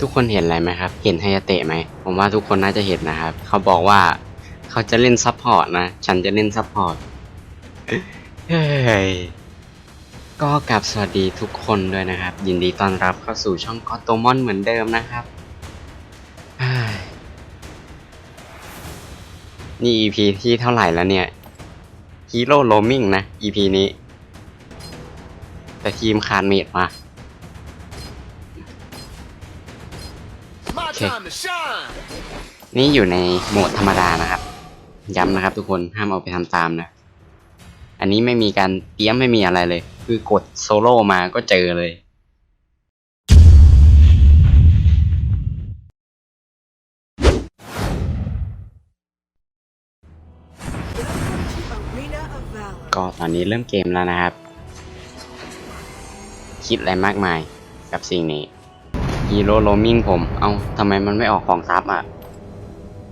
ทุกคนเห็นอะไรไหมครับ เห็นไฮยาเตะไหม ผมว่าทุกคนน่าจะเห็นนะครับ เขาบอกว่าเขาจะเล่นซัพพอร์ตนะ ฉันจะเล่นซัพพอร์ต เฮ้ย ก็กลับสวัสดีทุกคนด้วยนะครับ ยินดีต้อนรับเข้าสู่ช่องกอตโตมอนเหมือนเดิมนะครับ นี่ EP ที่เท่าไหร่แล้วเนี่ยฮีโร่โ o มิงนะ EP นี้ แต่ทีมขาดเมดมา My Okay. time to shine. นี่อยู่ในโหมดธรรมดานะครับ ย้ำนะครับทุกคนห้ามเอาไปทำตามนะ อันนี้ไม่มีการเตรียมไม่มีอะไรเลย คือกดโซโล่มาก็เจอเลยก็ตอนนี้เริ่มเกมแล้วนะครับ คิดอะไรมากมายกับสิ่งนี้ ฮีโร่โ o มิ n งผม เอา้าทำไมมันไม่ออกของซับอะ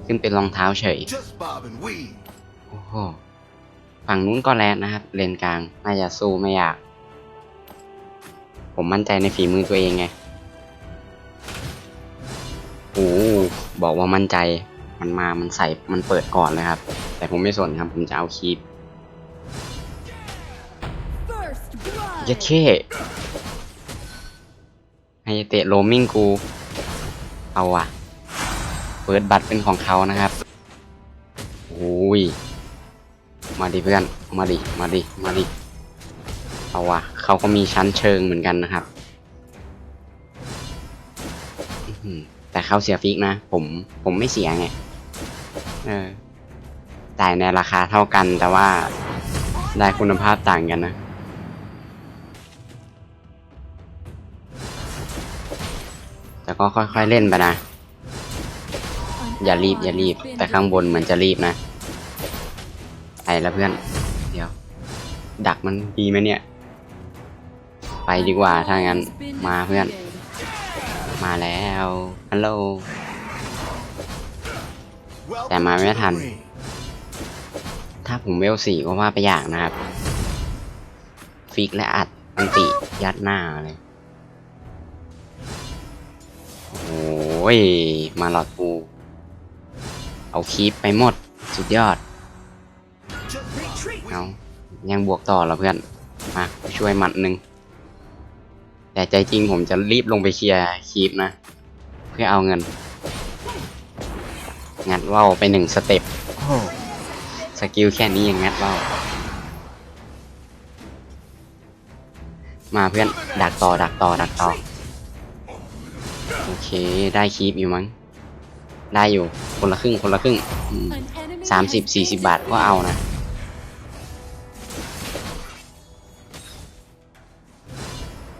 ขึ้นเป็นรองเท้าเฉย Just bob and weave. โอ้โห ฝั่งนู้นก็แลนนะครับ เลนกลาง น่าจะสู้ไม่ยาก ผมมั่นใจในฝีมือตัวเองไง โอ้โหบอกว่ามั่นใจ มันมา มันใส่ มันเปิดก่อนเลยครับ แต่ผมไม่สนครับ ผมจะเอาคีป First blood. เยัดเข้ ไฮเตะโรมิงกู เอาว่ะเปิดบัตรเป็นของเขานะครับโอ้ยมาดิเพื่อน มาดิ มาดิ มาดิ เอาว่ะเขาก็มีชั้นเชิงเหมือนกันนะครับ แต่เขาเสียฟิกนะ ผม ผมไม่เสียไง เออจ่ายในราคาเท่ากันแต่ว่าได้คุณภาพต่างกันนะ แต่ก็ค่อยๆเล่นไปนะ อย่ารีบอย่ารีบ แต่ข้างบนเหมือนจะรีบนะไปแล้วเพื่อน เดี๋ยว ดักมันดีไหมเนี่ย ไปดีกว่าถ้างั้นมาเพื่อน มาแล้วฮัลโหล Welcome mà to mới the thành. ring. ถ้าผมเวลสี่ก็ว่าไปอย่างนะครับ ฟิกและอัดอันติยัดหน้าเลย โอ้ย มาหลอดกู เอาคีปไปหมด สุดยอด เอา ยังบวกต่อเหรอเพื่อน มาช่วยหมัดหนึ่ง แต่ใจจริงผมจะรีบลงไปเคลียร์คีปนะ เพื่อเอาเงิน งัดว่าวไปหนึ่งสเต็ปสกิลแค่นี้ยังงัดว่าวมาเพื่อน ดักต่อดักต่อดักต่อ เคได้คีปอยู่มั้ง ได้อยู่คนละครึ่งคนละครึ่งสามสิบสี่สิบบาทก็เอานะ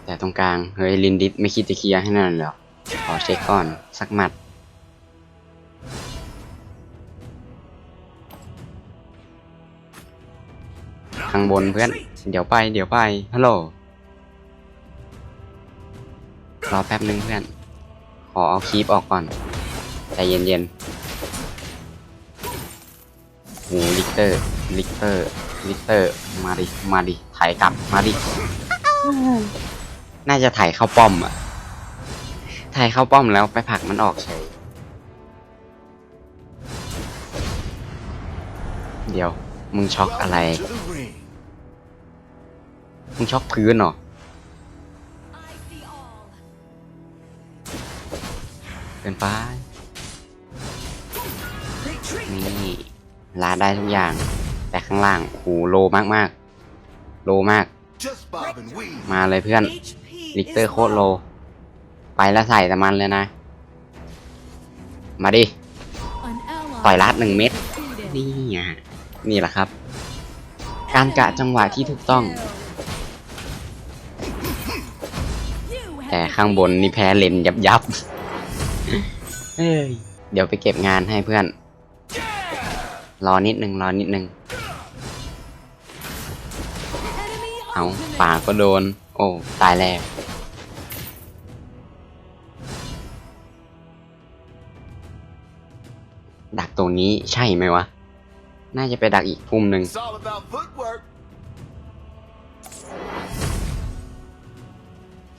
แต่ตรงกลางเฮ้ยลินดิสไม่คิดจะเคลียร์ให้นั่นหรอขอเช็คก่อนสักหมัดข้างบนเพื่อน เดี๋ยวไป เดี๋ยวไปฮัลโหลรอแป๊บนึงเพื่อน อเอาคีปออกก่อนใจเย็นๆโอ้ลิกเตอร์ลิกเตอร์ลิกเตอร์มาดิมาดิถ่ายกลับมาดิน่าจะถ่ายเข้าป้อมอะถ่ายเข้าป้อมแล้วไปผลักมันออกเฉยเดี๋ยว มึงช็อกอะไร Welcome to the ring. มึงช็อกพื้นเหรอ กินไป นี่ลาได้ทุกอย่าง แต่ข้างล่างโอ้โหโลมากมากๆโลมาก มาเลยเพื่อน ลิกเตอร์โคตรโล ไปแล้วใส่แต่มันเลยนะ มาดิ ต่อยลัดหนึ่งเม็ด นี่ไงนี่แหละครับ การกะจังหวะที่ถูกต้อง แต่ข้างบนนี่แพ้เลนยับยับ เฮ้ยเดี๋ยวไปเก็บงานให้เพื่อน รอนิดนึงรอนิดนึง เอาป่าก็โดน โอ้ ตายแล้ว ดักตรงนี้ใช่ไหมวะ น่าจะไปดักอีกพุ่มหนึ่ง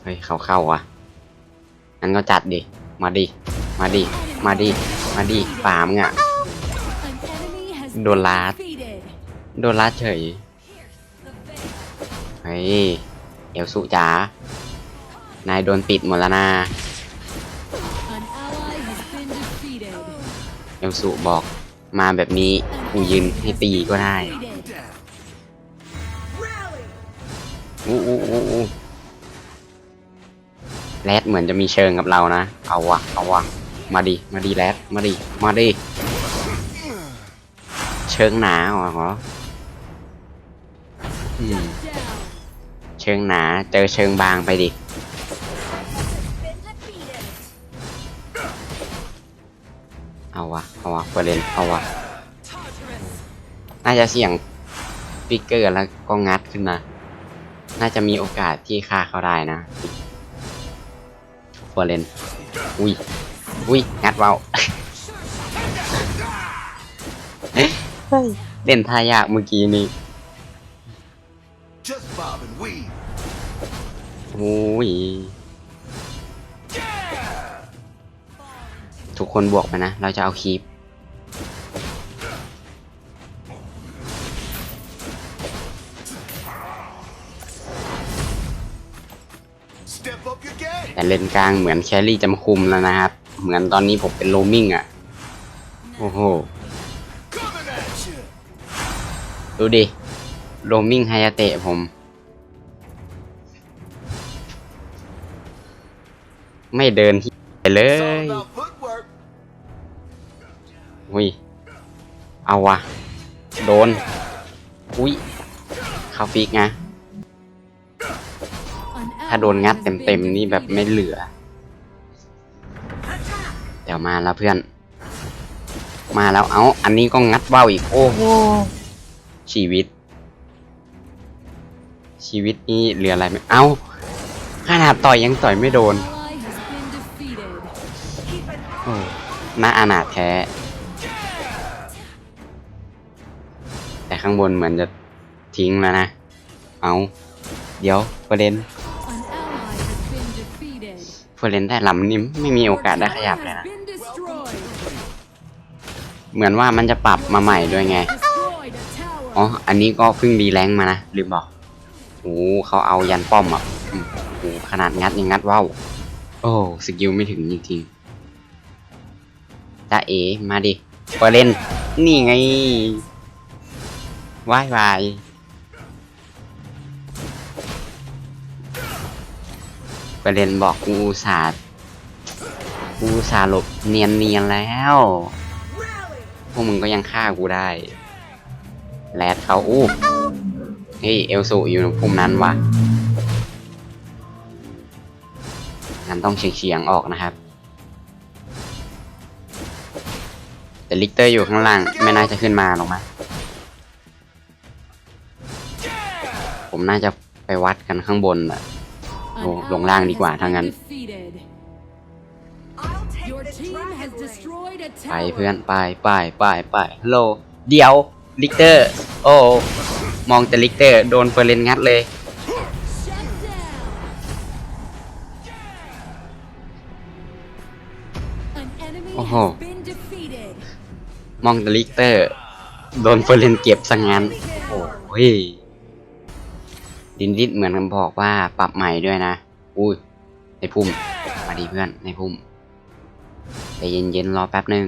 เฮ้ย เขาเข้าว่ะงั้นก็จัดดิ มาดิ มาดิ มาดิ มาดิปามงอะ An enemy has Đồ been lạt. defeated. โดนลัดเฉย เฮ้ย เอลสุจ๋า นายโดนปิดหมดแล้วนะเอลสุบอก มาแบบนี้กูยืนให้ตีก็ได้อู้อู้อู้อู้แรดเหมือนจะมีเชิงกับเรานะ เอาวะ เอาวะ มาดิ มาดิแรดมาดิ มาดิ เชิงหนาเหรอเชิงหนา เจอเชิงบางไปดิ เอาวะ เอาวะเฟรนเอาวะ น่าจะเสี่ยงฟิกเกอร์แล้วก็งัดขึ้นมา น่าจะมีโอกาสที่ฆ่าเขาได้นะเฟรนอุ้ย อุ้ยงัดเบาเล่นทายากเมื่อกี้นี้ Just bob and weave. อุ้ยทุกคนบวกไปนะ เราจะเอาคีปแต่เลนกลางเหมือนแครี่จะมาคุมแล้วนะครับ เหมือนตอนนี้ผมเป็นโรมิงอะ โอ้โห ดูดิโรมิงไฮยาเตะผม ไม่เดินที่เลยอุ้ย เอาวะ โดน อุ้ยเข้าฟิกนะ ถ้าโดนงัดเต็มๆนี่แบบไม่เหลือ ดี๋ยวมาแล้วเพื่อน มาแล้วเอาอันนี้ก็งัดเบ้าอีก โอ้โหชีวิต ชีวิตนี้เหลืออะไรไหมเอาขนาดต่อยยังต่อยไม่โดนโอ้น่าอานาถแท้ แต่ข้างบนเหมือนจะทิ้งแล้วนะ เอา เดี๋ยวประเด็น An ally has been defeated. เฟรนได้ลำนิ่มไม่มีโอกาสได้ขยับเลยนะ เหมือนว่ามันจะปรับมาใหม่ด้วยไง อ๋อ อันนี้ก็เพิ่งดีแรงมานะ ลืมบอกโอ้เขาเอายันป้อมอะโอ้ขนาดงัดยังงัดว่าว โอ้ สกิลไม่ถึงจริงๆจ้าเอมาดิเปอร์เลนนี่ไงวายวายเปร์เลนบอกกูอุตสาห์กูอุตสาห์หลบเนียนเนียนแล้ว วกมึงก็ยังฆ่ากูได้ แรดเขาอู้เฮ้ยเอลสูอยู่ในภูมินั้นวะงั้นต้องเฉียงๆออกนะครับ แต่ลิกเตอร์อยู่ข้างล่าง ไม่น่าจะขึ้นมาหรอกมั้งผมน่าจะไปวัดกันข้างบนอะ An Lồng- lồng lang đi ally quả has thằng been anh. defeated. Your team has destroyed a ไป tower. เพื่อนไปไปไปไปฮัลโหลเดี๋ยวลิกเตอร์ โอ้มองแต่ลิกเตอร์โดนเฟอร์เรนงัดเลย Shut down. An enemy Oh. has been defeated. มองแต่ลิกเตอร์โดนเฟอร์เรนเก็บสังงานโอ้ยดินดิดเหมือนกันบอกว่าปรับใหม่ด้วยนะ อุ้ยในพุ่มมาดีเพื่อนในพุ่ม ใจเย็นๆรอแป๊บหนึ่ง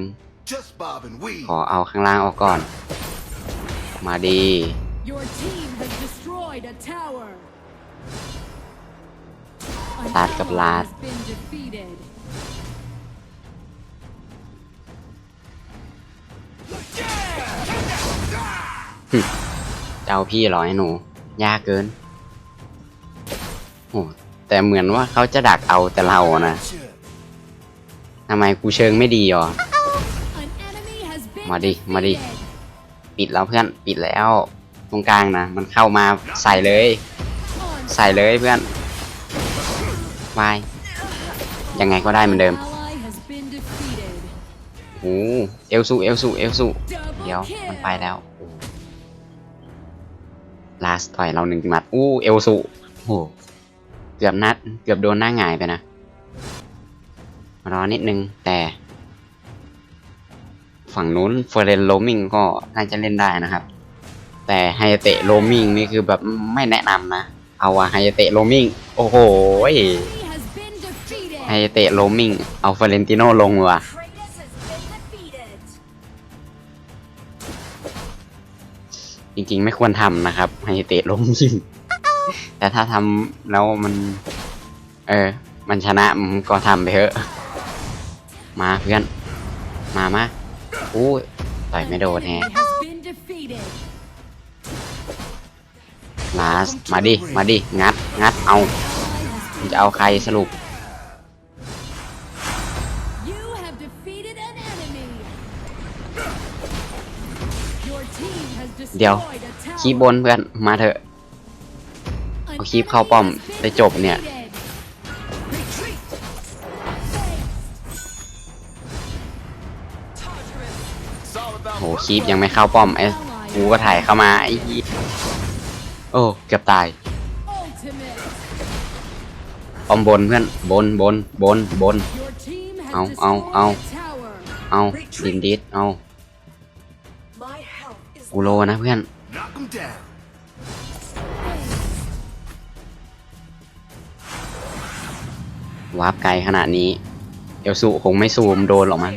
Just bob and weave. ขอเอาข้างล่างออกก่อน มาดี Your team has destroyed a tower. An Lát gặp ally lát. has been defeated. จะเอาพี่เหรอไอ้หนู ยากเกิน โอ้แต่เหมือนว่าเขาจะดักเอาแต่เราอะนะ At you. ทำไมกูเชิงไม่ดีอะ An enemy has been มาดิ มาดิ ปิดแล้วเพื่อน ปิดแล้ว ตรงกลางนะ มันเข้ามาใส่เลย ใส่เลยเพื่อนวายยังไงก็ได้เหมือนเดิมโอ้เอลซู เอลซู เอลซู เดี๋ยว มันไปแล้ว ลาสต่อยเราหนึ่งหมัด อู้ เอลซูโอ้เกือบนัด เกือบโดนหน้าหงายไปนะ รอนิดนึง แต่ ฝั่งนู้นเฟรนโรมิงก็น่าจะเล่นได้นะครับ แต่ไฮเตะโรมิงนี่คือแบบไม่แนะนำนะ เอาอะไฮเตะโรมิงโอ้โหไฮเตะโรมิงเอาเฟรนติโนลงว่ะจริงๆ ไม่ควรทำนะครับไฮเตะโรมิงแต่ถ้าทำแล้วมัน เออ มันชนะมก็ทำไปเถอะ มาเพื่อน มามาอู้ยต่อยไม่โดนแฮะ Enemy has been defeated. ลาส มาดิ มาดิ งัด งัด เอา Ally has มึงจะเอาใครสรุป You have defeated an enemy. Your team has เดี๋ยว destroyed a tower. คีบบนเพื่อน มาเถอะ An เอาคีบเข้าป้อม enemy has been ได้จบเนี่ย โหคีบยังไม่เข้าป้อมไอ้กูก็ถ่ายเข้ามาไอ้โอ้เกือบตายป้อมบนเพื่อนบนบนบนบน Your team has Ow, destroyed ow, ow. a tower. เอาดินดิสเอากูโลนะเพื่อนวาร์ปไกลขนาดนี้ เอลสุคงไม่ซูมโดนหรอกมั้ง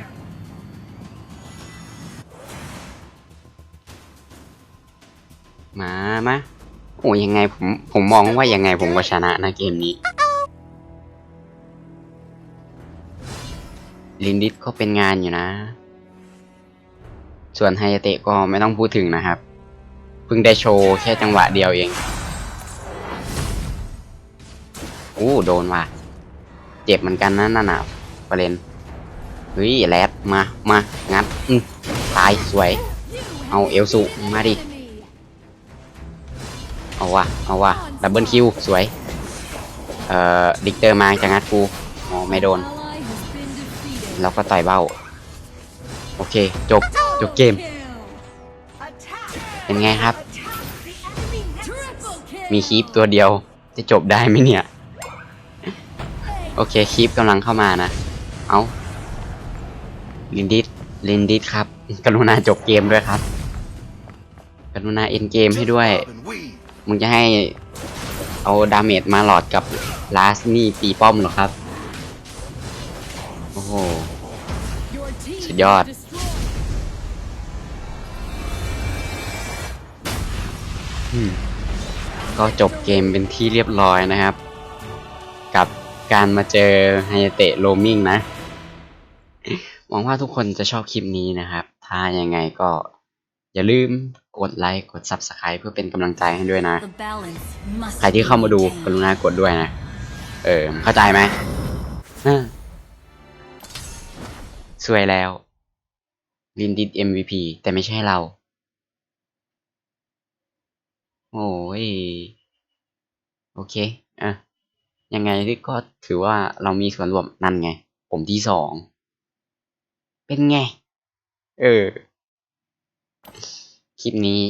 มามาโอ้ยังไงผมผมมองว่ายังไงผมก็ชนะนะเกมนี้ ลินดิสก็เป็นงานอยู่นะ ส่วนไฮเตะก็ไม่ต้องพูดถึงนะครับ เพิ่งได้โชว์แค่จังหวะเดียวเองอู้โดนว่ะ เจ็บเหมือนกันนะนั่นน่ะประเด็นเฮ้ยแรดมามางัดอืมตายสวย เอาเอลสุมาดิ เอาว่ะเอาว่ะดับเบิลคิวสวย เอ่อดิกเตอร์มาจะงัดกูอ๋อไม่โดนแล้วก็ต่อยเบ้า โอเค จบ จบเกม เป็นไงครับ มีคีปตัวเดียว จะจบได้ไหมเนี่ย โอเคคีปกำลังเข้ามานะ เอาลินดิสลินดิสครับ กรุณาจบเกมด้วยครับ กรุณาเอ็นเกมให้ด้วย มึงจะให้เอาดาเมจมาหลอดกับลาสนี่ตีป้อมเหรอครับ โอ้โห สุดยอด ก็จบเกมเป็นที่เรียบร้อยนะครับ กับการมาเจอไฮเตะโรมิงนะ หวังว่าทุกคนจะชอบคลิปนี้นะครับ ถ้ายังไงก็อย่าลืม กดไลค์กด Subscribe เพื่อเป็นกำลังใจให้ด้วยนะ The balance must ใครที่เข้ามาดู be ก maintained. รุณากดด้วยนะ เออ เข้าใจไหมเออสวยแล้ว ลินดิด MVP แต่ไม่ใช่เรา โอ้ย โอเค อะ ยังไงที่ก็ถือว่าเรามีส่วนร่วมนั่นไง ผมที่สอง เป็นไง เออ คลิปนี้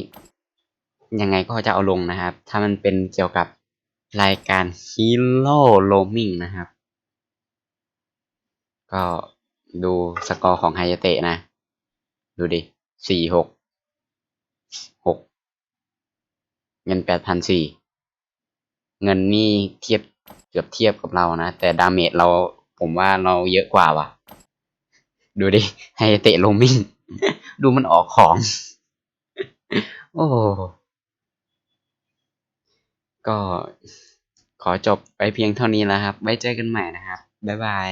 ยังไงก็จะเอาลงนะครับ ถ้ามันเป็นเกี่ยวกับรายการ Hero Roaming นะครับ ก็ดูสกอร์ของไฮยเตะนะ ดูดิสี่หกหกเงินแปดพันสี่เงินนี่เทียบเกือบเทียบกับเรานะ แต่ดาเมจเราผมว่าเราเยอะกว่าว่ะ ดูดิไฮยเตะโรมิง ดูมันออกของ โอ้ก็ขอจบไปเพียงเท่านี้แล้วครับ ไว้เจอกันใหม่นะครับ บ๊ายบาย